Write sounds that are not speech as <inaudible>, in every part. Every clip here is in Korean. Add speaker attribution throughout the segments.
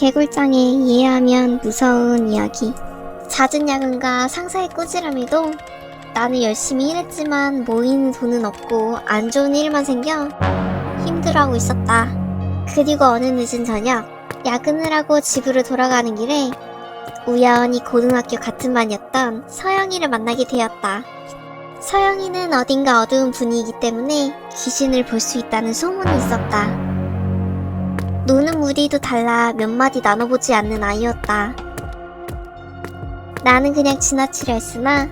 Speaker 1: 개굴장에 이해하면 무서운 이야기. 잦은 야근과 상사의 꾸지람에도 나는 열심히 일했지만 모이는 돈은 없고 안 좋은 일만 생겨 힘들어하고 있었다. 그리고 어느 늦은 저녁 야근을 하고 집으로 돌아가는 길에 우연히 고등학교 같은 반이었던 서영이를 만나게 되었다. 서영이는 어딘가 어두운 분위기 때문에 귀신을 볼 수 있다는 소문이 있었다. 노는 무리도 달라 몇 마디 나눠보지 않는 아이였다. 나는 그냥 지나치려 했으나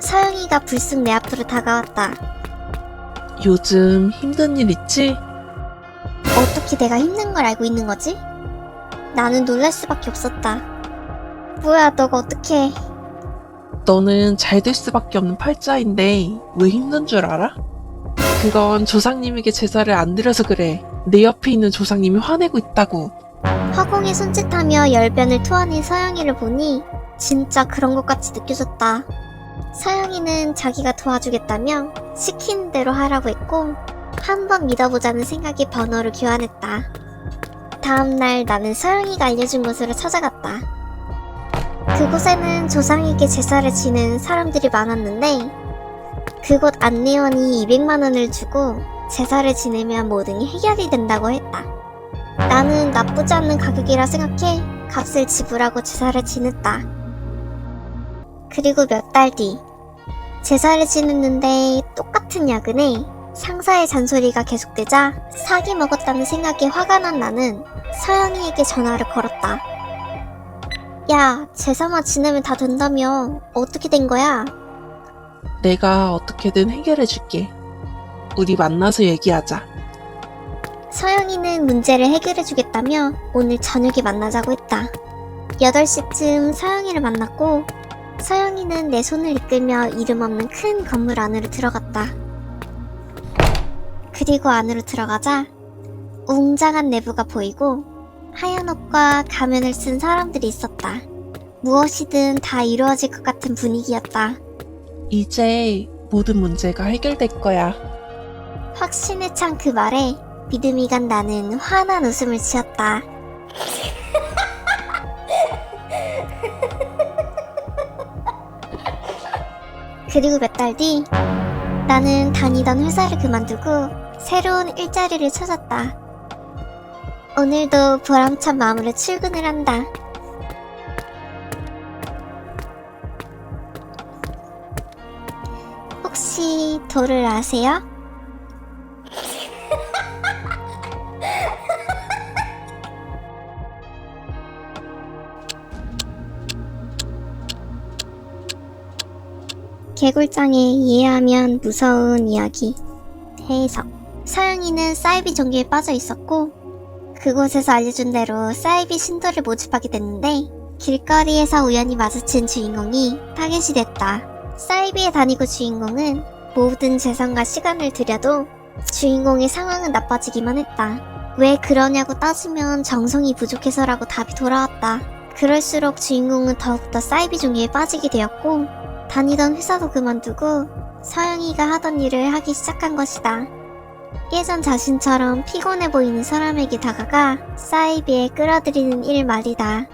Speaker 1: 서영이가 불쑥 내 앞으로 다가왔다.
Speaker 2: 요즘 힘든 일 있지?
Speaker 1: 어떻게 내가 힘든 걸 알고 있는 거지? 나는 놀랄 수밖에 없었다. 뭐야, 너가 어떻게?
Speaker 2: 너는 잘 될 수밖에 없는 팔자인데 왜 힘든 줄 알아? 그건 조상님에게 제사를 안 드려서 그래. 내 옆에 있는 조상님이 화내고 있다고.
Speaker 1: 허공에 손짓하며 열변을 토하는 서영이를 보니 진짜 그런 것 같이 느껴졌다. 서영이는 자기가 도와주겠다며 시키는 대로 하라고 했고 한번 믿어보자는 생각에 번호를 교환했다. 다음날 나는 서영이가 알려준 곳으로 찾아갔다. 그곳에는 조상에게 제사를 지는 사람들이 많았는데 그곳 안내원이 200만 원을 주고 제사를 지내면 모든 게 해결이 된다고 했다. 나는 나쁘지 않는 가격이라 생각해 값을 지불하고 제사를 지냈다. 그리고 몇 달 뒤, 제사를 지냈는데 똑같은 야근에 상사의 잔소리가 계속되자 사기 먹었다는 생각에 화가 난 나는 서영이에게 전화를 걸었다. 야, 제사만 지내면 다 된다며 어떻게 된 거야?
Speaker 2: 내가 어떻게든 해결해 줄게. 우리 만나서 얘기하자.
Speaker 1: 서영이는 문제를 해결해주겠다며 오늘 저녁에 만나자고 했다. 8시쯤 서영이를 만났고 서영이는 내 손을 이끌며 이름 없는 큰 건물 안으로 들어갔다. 그리고 안으로 들어가자 웅장한 내부가 보이고 하얀 옷과 가면을 쓴 사람들이 있었다. 무엇이든 다 이루어질 것 같은 분위기였다.
Speaker 2: 이제 모든 문제가 해결될 거야.
Speaker 1: 확신에 찬 그 말에 믿음이 간 나는 환한 웃음을 지었다. <laughs> 그리고 몇 달 뒤 나는 다니던 회사를 그만두고 새로운 일자리를 찾았다. 오늘도 보람찬 마음으로 출근을 한다. 혹시 도를 아세요? 개굴장에 이해하면 무서운 이야기 해석 서영이는 사이비 종교에 빠져 있었고 그곳에서 알려준 대로 사이비 신도를 모집하게 됐는데 길거리에서 우연히 마주친 주인공이 타겟이 됐다. 사이비에 다니고 주인공은 모든 재산과 시간을 들여도 주인공의 상황은 나빠지기만 했다. 왜 그러냐고 따지면 정성이 부족해서라고 답이 돌아왔다. 그럴수록 주인공은 더욱더 사이비 종교에 빠지게 되었고 다니던 회사도 그만두고 서영이가 하던 일을 하기 시작한 것이다. 예전 자신처럼 피곤해 보이는 사람에게 다가가 사이비에 끌어들이는 일 말이다.